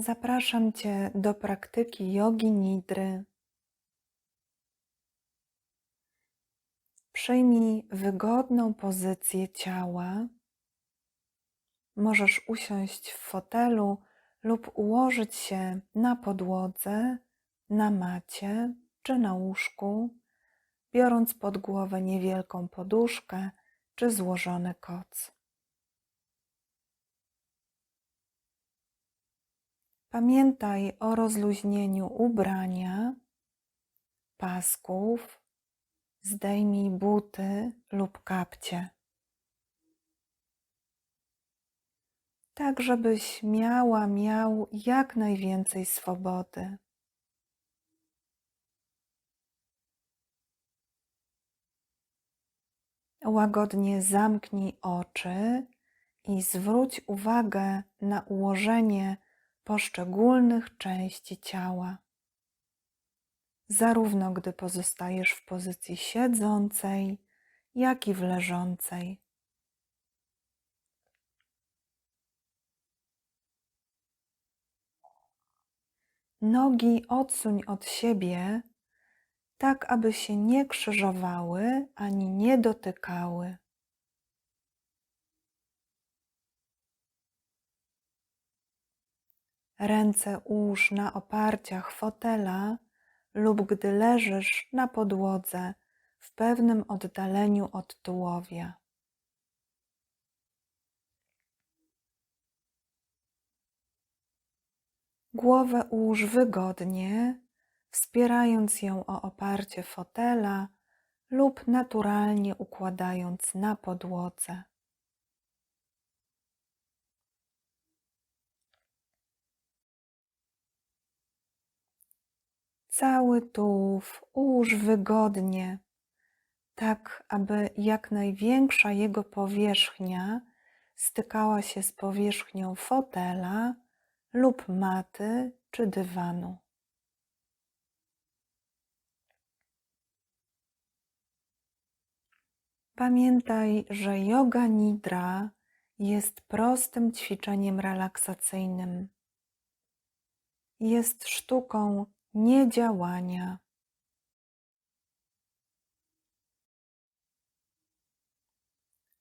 Zapraszam Cię do praktyki jogi nidry. Przyjmij wygodną pozycję ciała. Możesz usiąść w fotelu lub ułożyć się na podłodze, na macie czy na łóżku, biorąc pod głowę niewielką poduszkę czy złożony koc. Pamiętaj o rozluźnieniu ubrania, pasków, zdejmij buty lub kapcie. Tak, żebyś miała, miał jak najwięcej swobody. Łagodnie zamknij oczy i zwróć uwagę na ułożenie poszczególnych części ciała. Zarówno gdy pozostajesz w pozycji siedzącej, jak i w leżącej. Nogi odsuń od siebie, tak aby się nie krzyżowały ani nie dotykały. Ręce ułóż na oparciach fotela lub gdy leżysz na podłodze w pewnym oddaleniu od tułowia. Głowę ułóż wygodnie, wspierając ją o oparcie fotela lub naturalnie układając na podłodze. Cały tułów ułóż wygodnie, tak aby jak największa jego powierzchnia stykała się z powierzchnią fotela lub maty czy dywanu. Pamiętaj, że yoga nidra jest prostym ćwiczeniem relaksacyjnym. Jest sztuką niedziałania.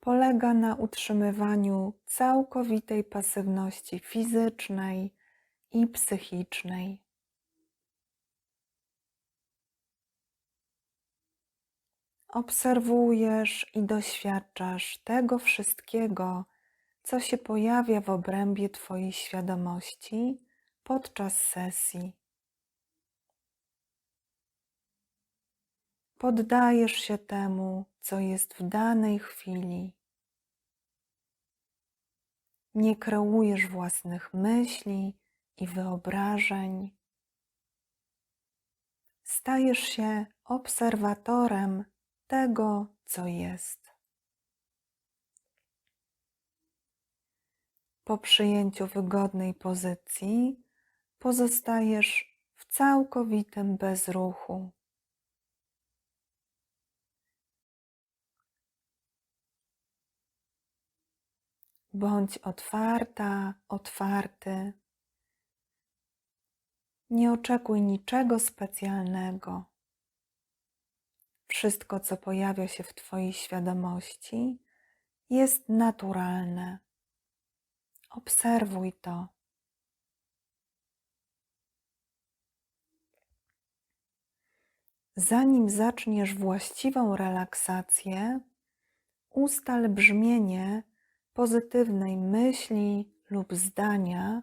Polega na utrzymywaniu całkowitej pasywności fizycznej i psychicznej. Obserwujesz i doświadczasz tego wszystkiego, co się pojawia w obrębie Twojej świadomości podczas sesji. Poddajesz się temu, co jest w danej chwili. Nie kreujesz własnych myśli i wyobrażeń. Stajesz się obserwatorem tego, co jest. Po przyjęciu wygodnej pozycji pozostajesz w całkowitym bezruchu. Bądź otwarta, otwarty. Nie oczekuj niczego specjalnego. Wszystko, co pojawia się w Twojej świadomości, jest naturalne. Obserwuj to. Zanim zaczniesz właściwą relaksację, ustal brzmienie pozytywnej myśli lub zdania,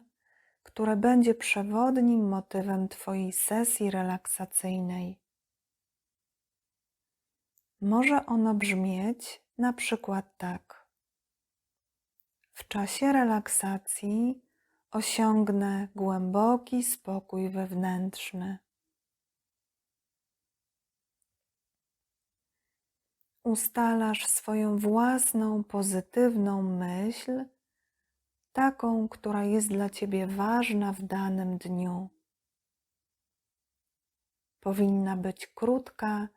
które będzie przewodnim motywem Twojej sesji relaksacyjnej. Może ono brzmieć na przykład tak. W czasie relaksacji osiągnę głęboki spokój wewnętrzny. Ustalasz swoją własną pozytywną myśl, taką, która jest dla Ciebie ważna w danym dniu. Powinna być krótka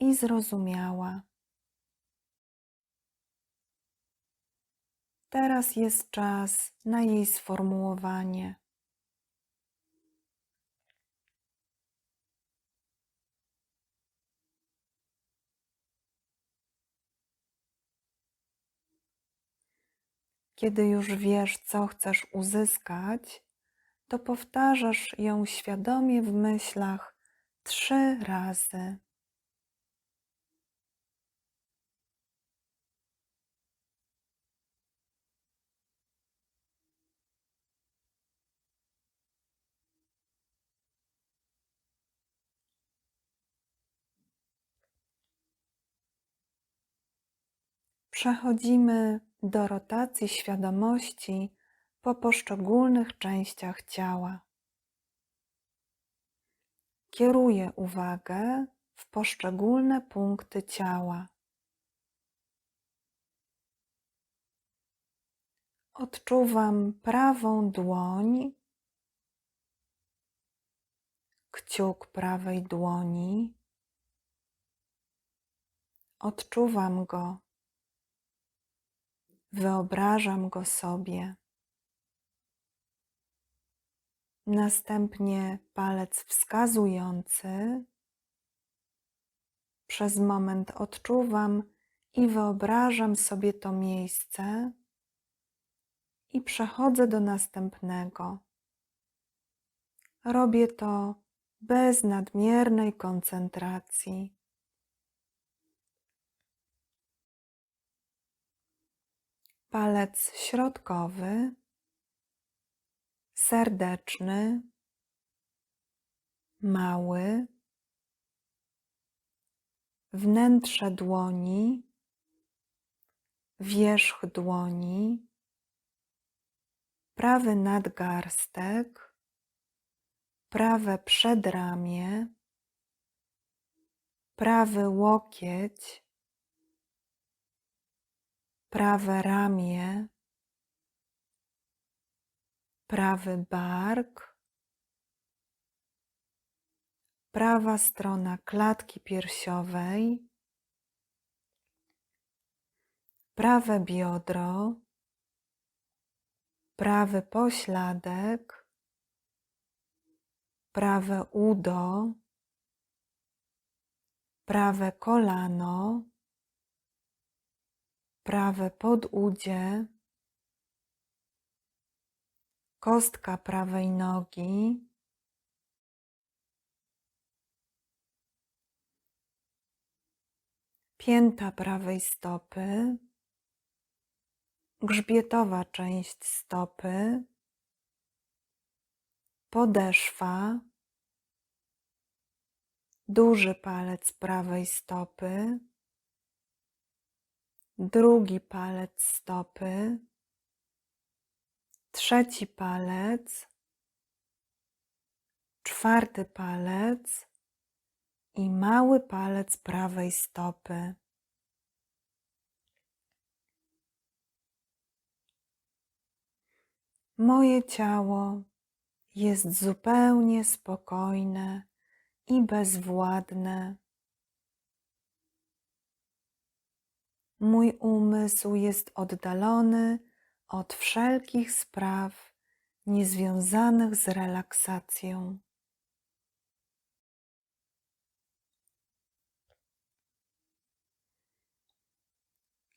i zrozumiała. Teraz jest czas na jej sformułowanie. Kiedy już wiesz, co chcesz uzyskać, to powtarzasz ją świadomie w myślach trzy razy. Przechodzimy do rotacji świadomości po poszczególnych częściach ciała. Kieruję uwagę w poszczególne punkty ciała. Odczuwam prawą dłoń, kciuk prawej dłoni. Odczuwam go. Wyobrażam go sobie. Następnie palec wskazujący. Przez moment odczuwam i wyobrażam sobie to miejsce i przechodzę do następnego. Robię to bez nadmiernej koncentracji. Palec środkowy, serdeczny, mały, wnętrze dłoni, wierzch dłoni, prawy nadgarstek, prawe przedramię, prawy łokieć, prawe ramię, prawy bark, prawa strona klatki piersiowej, prawe biodro, prawy pośladek, prawe udo, prawe kolano, prawe podudzie, kostka prawej nogi, pięta prawej stopy, grzbietowa część stopy, podeszwa, duży palec prawej stopy, drugi palec stopy, trzeci palec, czwarty palec i mały palec prawej stopy. Moje ciało jest zupełnie spokojne i bezwładne. Mój umysł jest oddalony od wszelkich spraw niezwiązanych z relaksacją.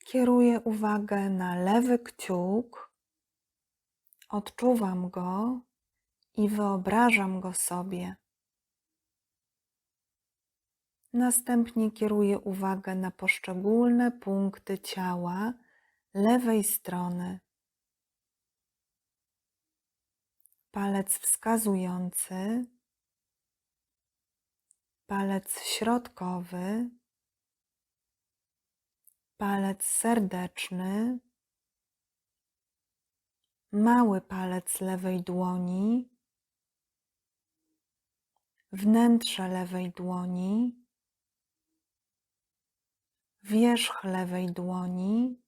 Kieruję uwagę na lewy kciuk, odczuwam go i wyobrażam go sobie. Następnie kieruję uwagę na poszczególne punkty ciała lewej strony. Palec wskazujący, palec środkowy, palec serdeczny, mały palec lewej dłoni, wnętrze lewej dłoni, wierzch lewej dłoni,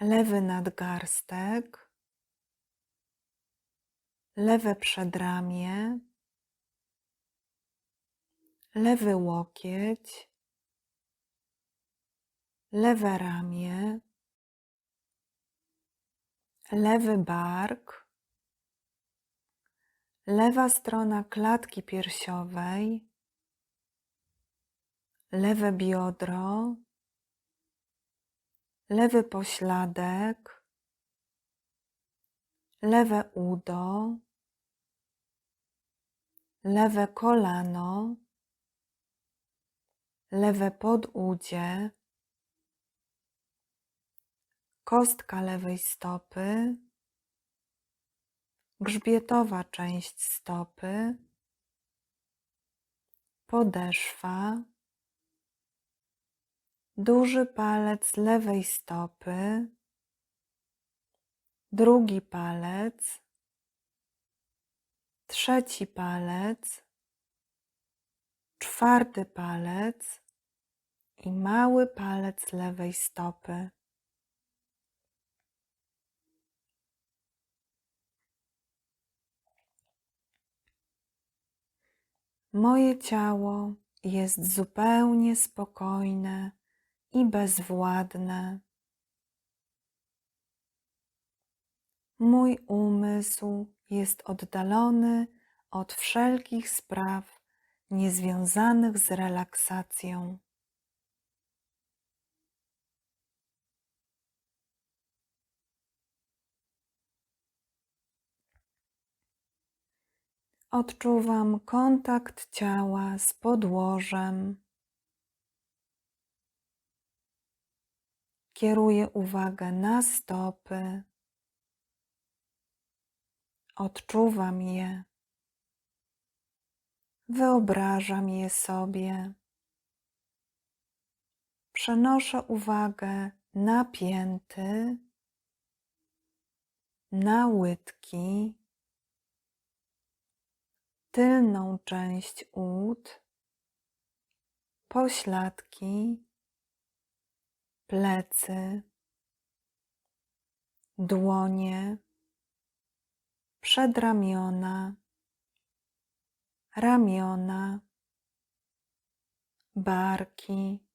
lewy nadgarstek, lewe przedramię, lewy łokieć, lewe ramię, lewy bark, lewa strona klatki piersiowej, lewe biodro, lewy pośladek, lewe udo, lewe kolano, lewe podudzie, kostka lewej stopy, grzbietowa część stopy, podeszwa, duży palec lewej stopy, drugi palec, trzeci palec, czwarty palec. I mały palec lewej stopy. Moje ciało jest zupełnie spokojne i bezwładne. Mój umysł jest oddalony od wszelkich spraw niezwiązanych z relaksacją. Odczuwam kontakt ciała z podłożem. Kieruję uwagę na stopy. Odczuwam je. Wyobrażam je sobie. Przenoszę uwagę na pięty, na łydki, tylną część ud, pośladki, plecy, dłonie, przedramiona, ramiona, barki,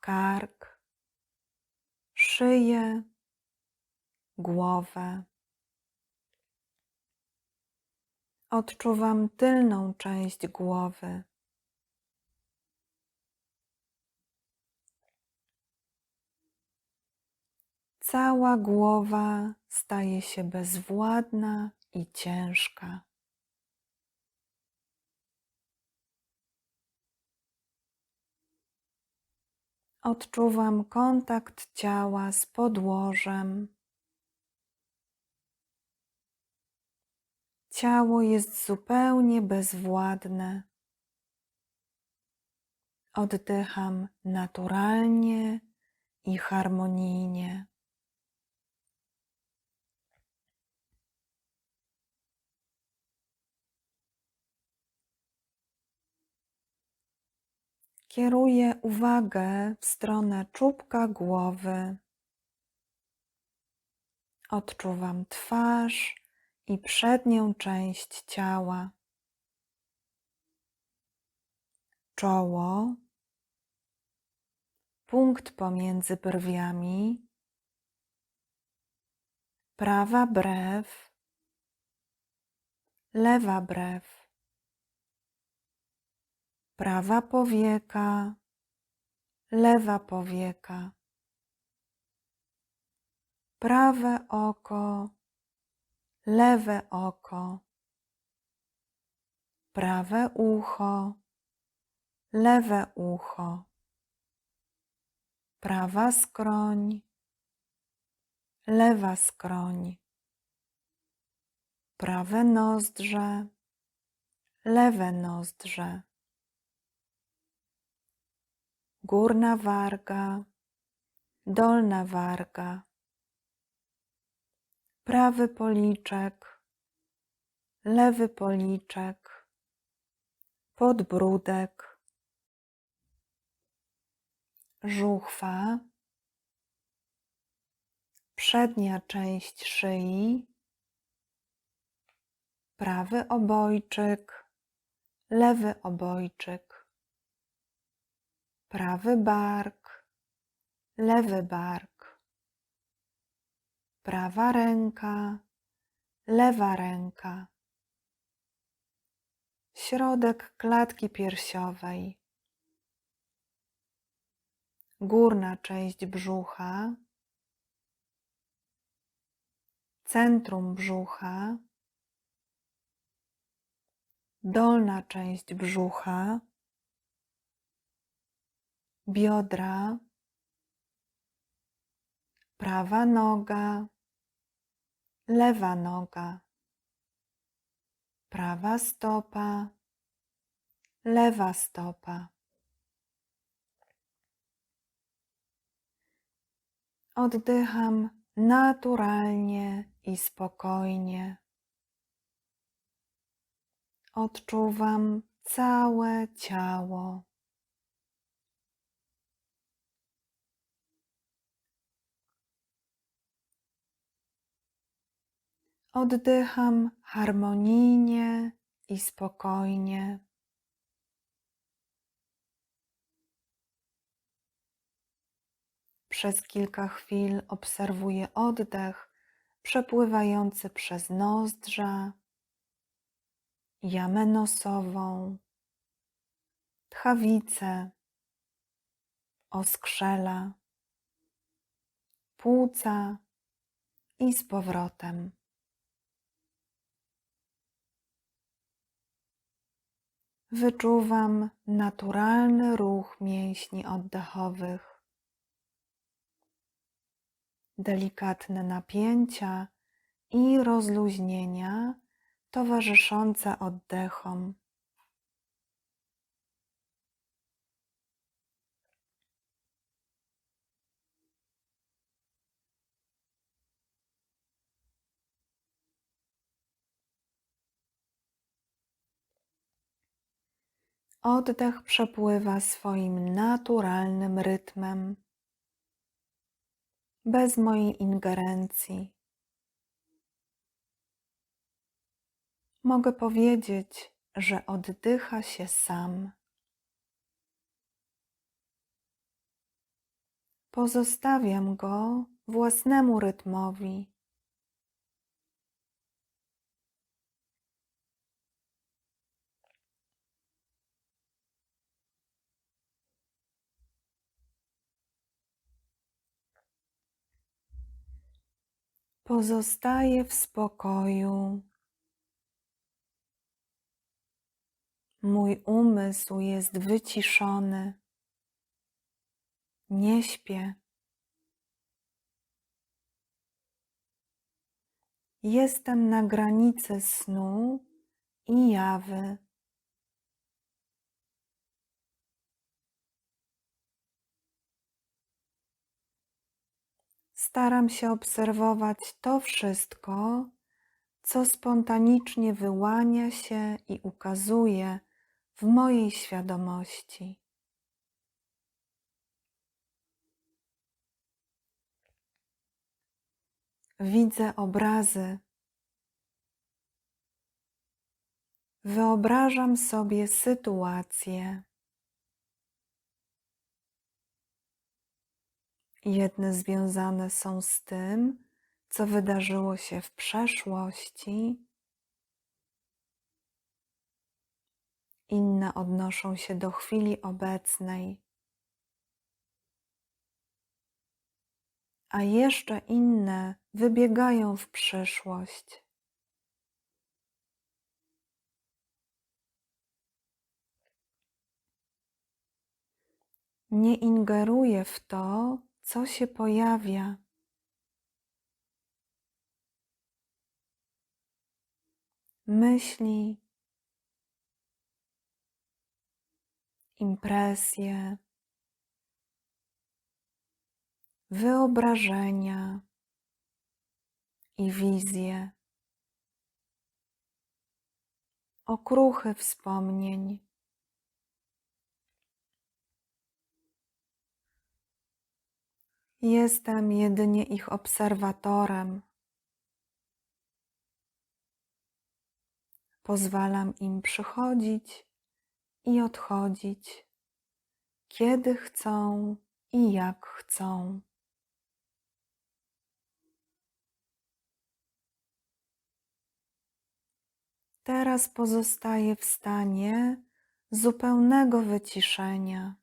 kark, szyję, głowę. Odczuwam tylną część głowy. Cała głowa staje się bezwładna i ciężka. Odczuwam kontakt ciała z podłożem. Ciało jest zupełnie bezwładne. Oddycham naturalnie i harmonijnie. Kieruję uwagę w stronę czubka głowy. Odczuwam twarz i przednią część ciała. Czoło, punkt pomiędzy brwiami, prawa brew, lewa brew, prawa powieka, lewa powieka, prawe oko, lewe oko, prawe ucho, lewe ucho, prawa skroń, lewa skroń, prawe nozdrze, lewe nozdrze, górna warga, dolna warga prawy policzek, lewy policzek, podbródek, żuchwa, przednia część szyi, prawy obojczyk, lewy obojczyk, prawy bark, lewy bark prawa ręka, lewa ręka, środek klatki piersiowej, górna część brzucha, centrum brzucha, dolna część brzucha, biodra, prawa noga, lewa noga, prawa stopa, lewa stopa. Oddycham naturalnie i spokojnie. Odczuwam całe ciało. Oddycham harmonijnie i spokojnie. Przez kilka chwil obserwuję oddech przepływający przez nozdrza, jamę nosową, tchawicę, oskrzela, płuca i z powrotem. Wyczuwam naturalny ruch mięśni oddechowych delikatne napięcia i rozluźnienia towarzyszące oddechom. Oddech przepływa swoim naturalnym rytmem bez mojej ingerencji. Mogę powiedzieć, że oddycha się sam. Pozostawiam go własnemu rytmowi. Pozostaję w spokoju. Mój umysł jest wyciszony. Nie śpię. Jestem na granicy snu i jawy. Staram się obserwować to wszystko, co spontanicznie wyłania się i ukazuje w mojej świadomości. Widzę obrazy. Wyobrażam sobie sytuacje. Jedne związane są z tym, co wydarzyło się w przeszłości, inne odnoszą się do chwili obecnej, a jeszcze inne wybiegają w przyszłość. Nie ingeruję w to, co się pojawia. Myśli, impresje, wyobrażenia i wizje, okruchy wspomnień. Jestem jedynie ich obserwatorem. Pozwalam im przychodzić i odchodzić, kiedy chcą i jak chcą. Teraz pozostaję w stanie zupełnego wyciszenia.